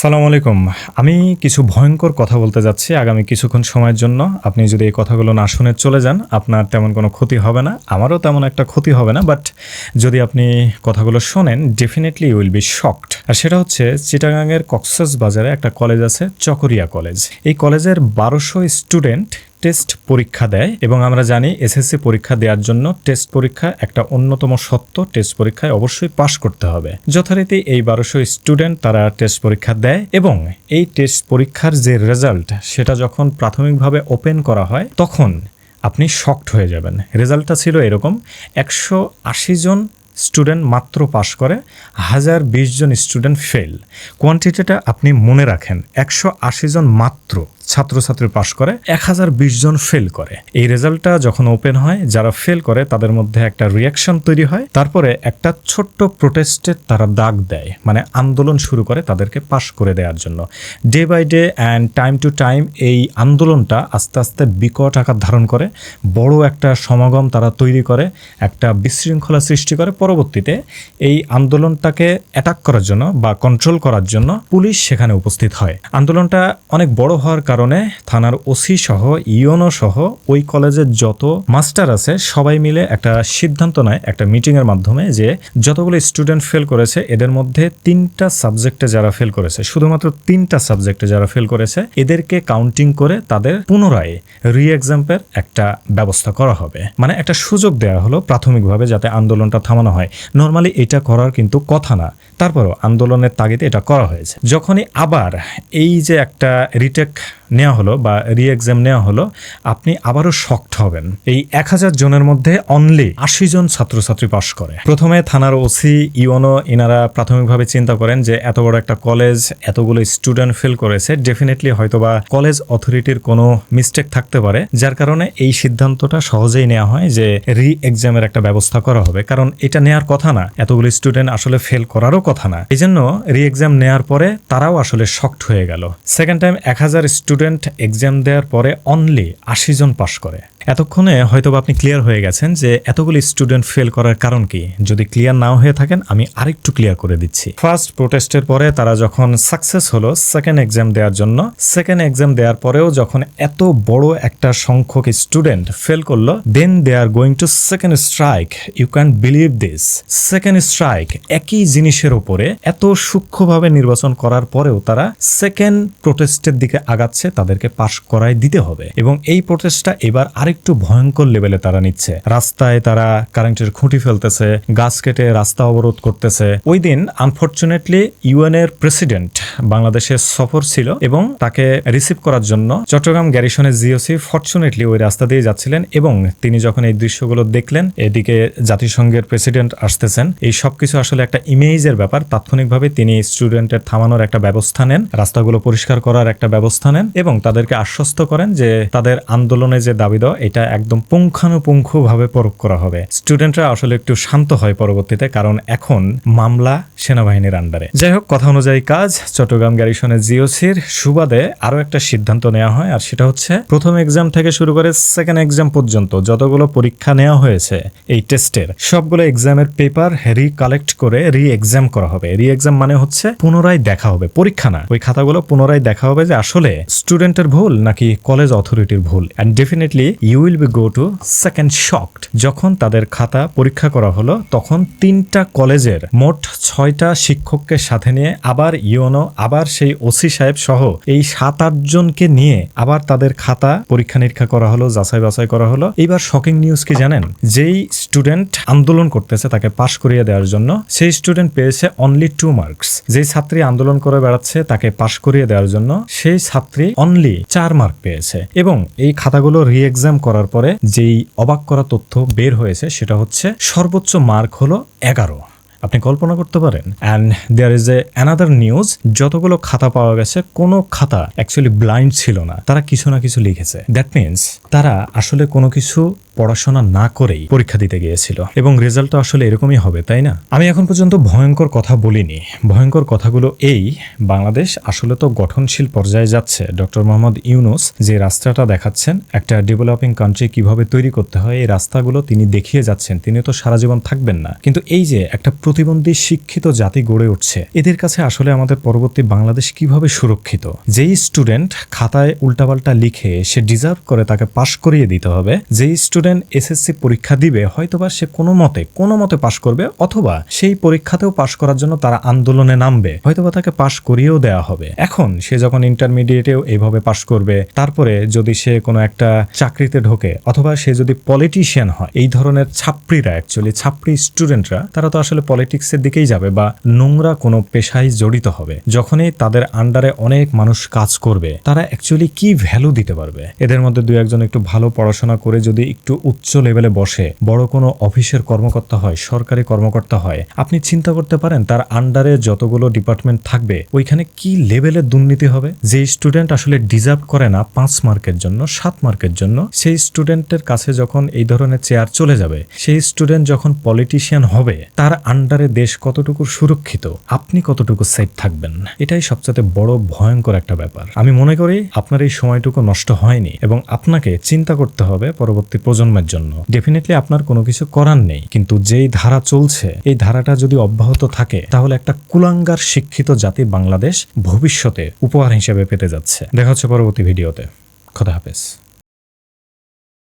সালাম আলাইকুম। আমি কিছু ভয়ঙ্কর কথা বলতে যাচ্ছি আগামী কিছুক্ষণ সময়ের জন্য। আপনি যদি এই কথাগুলো না শুনে চলে যান, আপনার তেমন কোনো ক্ষতি হবে না। আমারও তেমন একটা ক্ষতি হবে না, বাট যদি আপনি কথাগুলো শোনেন ডেফিনেটলি উইল বি শকড আর সেটা হচ্ছে, চিটাগাংয়ের কক্সাস বাজারে একটা কলেজ আছে, চকরিয়া কলেজ। এই কলেজের বারোশো স্টুডেন্ট টেস্ট পরীক্ষা দেয় এবং আমরা জানি এসএসসি পরীক্ষা দেওয়ার জন্য টেস্ট পরীক্ষা একটা অন্যতম সত্য। টেস্ট পরীক্ষায় অবশ্যই পাশ করতে হবে। যথারীতি এই বারোশো স্টুডেন্ট তারা টেস্ট পরীক্ষা দেয় এবং এই টেস্ট পরীক্ষার যে রেজাল্ট, সেটা যখন প্রাথমিকভাবে ওপেন করা হয়, তখন আপনি শক্ট হয়ে যাবেন। রেজাল্টটা ছিল এরকম, একশো আশি জন স্টুডেন্ট মাত্র পাশ করে, হাজার বিশ জন স্টুডেন্ট ফেল। কোয়ান্টিটিটা আপনি মনে রাখেন, একশো আশি জন মাত্র। ছাত্রছাত্রী পাশ করে এক হাজার বিশ জন ফেল করে। এই রেজাল্টটা যখন ওপেন হয়, যারা ফেল করে, তাদের মধ্যে একটা রিয়াকশন তৈরি হয়। তারপরে একটা ছোট্ট প্রোটেস্টের তারা দাগ দেয় মানে আন্দোলন শুরু করে তাদেরকে পাশ করে দেওয়ার জন্য। Day by day and time to time এই আন্দোলনটা আস্তে আস্তে বিকট আকার ধারণ করে, বড় একটা সমাগম তারা তৈরি করে, একটা বিশৃঙ্খলা সৃষ্টি করে। পরবর্তীতে এই আন্দোলনটাকে অ্যাটাক করার জন্য বা কন্ট্রোল করার জন্য পুলিশ সেখানে উপস্থিত হয়। আন্দোলনটা অনেক বড় হওয়ার কারণে থানার ওসি সহ ইওনো সহ, ওই কলেজের যত মাস্টার আছে, সবাই মিলে একটা সিদ্ধান্ত নেয় একটা মিটিং এর মাধ্যমে যে যতগুলো স্টুডেন্ট ফেল করেছে, এদের মধ্যে তিনটা সাবজেক্টে যারা ফেল করেছে, শুধুমাত্র তিনটা সাবজেক্টে যারা ফেল করেছে, এদেরকে কাউন্টিং করে তাদের পুনরায় রি এক্সাম্পের একটা ব্যবস্থা করা হবে। মানে একটা সুযোগ দেওয়া হলো প্রাথমিকভাবে যাতে আন্দোলনটা থামানো হয়। নর্মালি এটা করার কিন্তু কথা না। তারপরও আন্দোলনের তাগিদে এটা করা হয়েছে। যখনই আবার এই যে একটা রিটেক নেওয়া হলো বা রি এক্সাম নেওয়া হলো, আপনি আবারও শক্ট হবেন। এই এক হাজার জনের মধ্যে অনলি আশি জন ছাত্রছাত্রী পাশ করে। প্রথমে থানার ওসি ইউনো ইনারা প্রাথমিকভাবে চিন্তা করেন যে এত বড় একটা কলেজ এতগুলো স্টুডেন্ট ফেল করেছে ডেফিনেটলি হয়তোবা কলেজ অথরিটির কোনো মিস্টেক থাকতে পারে, যার কারণে এই সিদ্ধান্তটা সহজেই নেওয়া হয় যে রি এক্সামের একটা ব্যবস্থা করা হবে। কারণ এটা নেওয়ার কথা না, এতগুলো স্টুডেন্ট আসলে ফেল করারও কথা না। এই জন্য রি এক্সাম নেওয়ার পরে তারাও আসলে শক্ট হয়ে গেল। সেকেন্ড টাইম এক হাজার স্টুডেন্ট এক্সাম দেওয়ার পরে অনলি আশি জন পাশ করে। এতক্ষণে হয়তো আপনি ক্লিয়ার হয়ে গেছেন যে এতগুলো স্টুডেন্ট ফেল করার কারণ কি। যদি ক্লিয়ার নাও হয়ে থাকেন, আমি আরেকটু ক্লিয়ার করে দিচ্ছি। ফার্স্ট প্রোটেস্টের পরে তারা যখন সাকসেস হলো সেকেন্ড এক্সাম দেওয়ার জন্য সেকেন্ড এক্সাম দেওয়ার পরেও যখন এত বড় একটা সংখ্যক স্টুডেন্ট ফেল করল then they are going to second strike you can believe this second strike একই জিনিসের উপরে এত সূক্ষ্মভাবে নির্বাচন করার পরেও তারা সেকেন্ড প্রোটেস্টের দিকে আগাচ্ছে, তাদেরকে পাশ করায় দিতে হবে। এবং এই প্রোটেস্টটা এবার আরেকটু ভয়ঙ্কর লেভেলে তারা নিচ্ছে। রাস্তায় তারা কারেন্টের খুঁটি ফেলতেছে, গাছ কেটে রাস্তা অবরোধ করতেছে। ওই দিন আনফর্চুনেটলি ইউএন এর প্রেসিডেন্ট বাংলাদেশের সফর ছিল এবং তাকে রিসিভ করার জন্য চট্টগ্রাম গ্যারিসনের জিওসি ফর্চুনেটলি ওই রাস্তা দিয়ে যাচ্ছিলেন এবং তিনি যখন এই দৃশ্যগুলো দেখলেন, এদিকে জাতিসংঘের প্রেসিডেন্ট আসতেছেন। এই সবকিছু আসলে একটা ইমেজের ব্যাপার। তাৎক্ষণিকভাবে তিনি স্টুডেন্টের থামানোর একটা ব্যবস্থা নেন, রাস্তাগুলো পরিষ্কার করার একটা ব্যবস্থা নেন এবং তাদেরকে আশ্বস্ত করেন যে তাদের আন্দোলনে যে দাবি এটা একদম পুঙ্খানুপুঙ্খভাবে প্রয়োগ করা হবে। স্টুডেন্টরা আসলে একটু শান্ত হয় পরবর্তীতে, কারণ এখন মামলা সেনাবাহিনীর আন্ডারে যাই হোক, কথা অনুযায়ী কাজ, চট্টগ্রাম গ্যারিসনের জিওসির সুবাদে আরও একটা সিদ্ধান্ত নেওয়া হয়, আর সেটা হচ্ছে, প্রথম এক্সাম থেকে শুরু করে সেকেন্ড এক্সাম পর্যন্ত যতগুলো পরীক্ষা নেওয়া হয়েছে এই টেস্টের সবগুলো এক্সামের পেপার রিকালেক্ট করে রি এক্সাম করা হবে। রি এক্সাম মানে হচ্ছে পুনরায় দেখা হবে, পরীক্ষা না। ওই খাতাগুলো পুনরায় দেখা হবে যে আসলে স্টুডেন্টের ভুল নাকি কলেজ অথরিটির ভুল। And definitely you will be go to second shocked যখন তাদের খাতা পরীক্ষা করা হলো, তখন তিনটা কলেজের মোট ছয়টা শিক্ষককে সাথে নিয়ে আবার ইউনো আবার সেই ওসি সাহেব সহ এই সাত, আট জনকে নিয়ে আবার তাদের খাতা পরীক্ষা নিরীক্ষা করা হলো, যাচাই বাছাই করা হলো। এইবার শকিং নিউজ কি জানেন? যেই স্টুডেন্ট আন্দোলন করতেছে তাকে পাশ করিয়ে দেওয়ার জন্য, সেই স্টুডেন্ট পেয়েছে অনলি টু মার্কস যেই ছাত্রী আন্দোলন করে বেড়াচ্ছে তাকে পাশ করিয়ে দেওয়ার জন্য, সেই ছাত্রী অনলি চার মার্ক পেয়েছে। এবং এই খাতাগুলো রি এক্সাম করার পরে যেই অবাক করা তথ্য বের হয়েছে সেটা হচ্ছে সর্বোচ্চ মার্ক হলো এগারো। আপনি কল্পনা করতে পারেন। And there is a another news যতগুলো খাতা পাওয়া গেছে, কোনো খাতা অ্যাকচুয়ালি ব্লাইন্ড ছিল না। তারা কিছু না কিছু লিখেছে। দ্যাট মিনস তারা আসলে কোনো কিছু পড়াশোনা না করেই পরীক্ষা দিতে গিয়েছিল। এবং রেজাল্টটা আসলে এরকমই হবে, তাই না? আমি এখন পর্যন্ত ভয়ঙ্কর কথা বলিনি। ভয়ঙ্কর কথাগুলো এই, বাংলাদেশ আসলে তো গঠনশীল পর্যায়ে যাচ্ছে। ডক্টর মোহাম্মদ ইউনুস যে রাস্তাটা দেখাচ্ছেন, একটা ডেভেলপিং কান্ট্রি কীভাবে তৈরি করতে হয়, এই রাস্তাগুলো তিনি দেখিয়ে যাচ্ছেন। তিনি তো সারা জীবন থাকবেন না। কিন্তু এই যে একটা প্রতিবন্ধী শিক্ষিত জাতি গড়ে উঠছে, এদের কাছে আসলে আমাদের পরবর্তী বাংলাদেশ কীভাবে সুরক্ষিত? যেই স্টুডেন্ট খাতায় উল্টাপাল্টা লিখে সে ডিজার্ভ করে তাকে পাশ করিয়ে দিতে হবে, যেই স্টুডেন্ট এসএসসি পরীক্ষা দিবে, হয়তোবা সে কোনো মতে কোনো মতে পাশ করবে, অথবা সেই পরীক্ষাতেও পাশ করার জন্য তারা আন্দোলনে নামবে, হয়তোবা তাকে পাশ করিয়েও দেওয়া হবে। এখন সে যখন ইন্টারমিডিয়েটেও এইভাবে পাশ করবে, তারপরে যদি সে কোনো একটা চাকরিতে ঢোকে, অথবা সে যদি পলিটিশিয়ান হয়, এই ধরনের ছাত্রীরা অ্যাকচুয়ালি ছাত্রী স্টুডেন্টরা তারা তো আসলে পলিটিক্সের দিকেই যাবে বা নোংরা কোনো পেশায় জড়িত হবে। যখনই তাদের আন্ডারে অনেক মানুষ কাজ করবে, তারা অ্যাকচুয়ালি কি ভ্যালু দিতে পারবে? এদের মধ্যে দু একজন একটু ভালো পড়াশোনা করে যদি একটু উচ্চ লেভেলে বসে, বড় কোনো অফিসের কর্মকর্তা হয়, সরকারি কর্মকর্তা হয়, আপনি চিন্তা করতে পারেন তার আন্ডারে যতগুলো ডিপার্টমেন্ট থাকবে, ওইখানে কি লেভেলের দুর্নীতি হবে? যে স্টুডেন্ট আসলে ডিজার্ভ করে না পাঁচ মার্কের জন্য, সাত মার্কের জন্য, সেই স্টুডেন্টের কাছে যখন এই ধরনের চেয়ার চলে যাবে, সেই স্টুডেন্ট যখন পলিটিশিয়ান হবে, তার আন্ডারে দেশ কতটুকু সুরক্ষিত? আপনি কতটুকু সেফ থাকবেন? এটাই সবচেয়ে বড় ভয়ঙ্কর একটা ব্যাপার। আমি মনে করি আপনার এই সময়টুকু নষ্ট হয়নি এবং আপনাকে চিন্তা করতে হবে পরবর্তী প্রজন্মের জন্য। ডেফিনেটলি আপনার কোনো কিছু করার নেই। কিন্তু যেই ধারা চলছে, এই ধারাটা যদি অব্যাহত থাকে, তাহলে একটা কুলাঙ্গার শিক্ষিত জাতি বাংলাদেশ ভবিষ্যতে উপহার হিসেবে পেতে যাচ্ছে। দেখা হচ্ছে পরবর্তী ভিডিওতে। খোদা হাফেজ।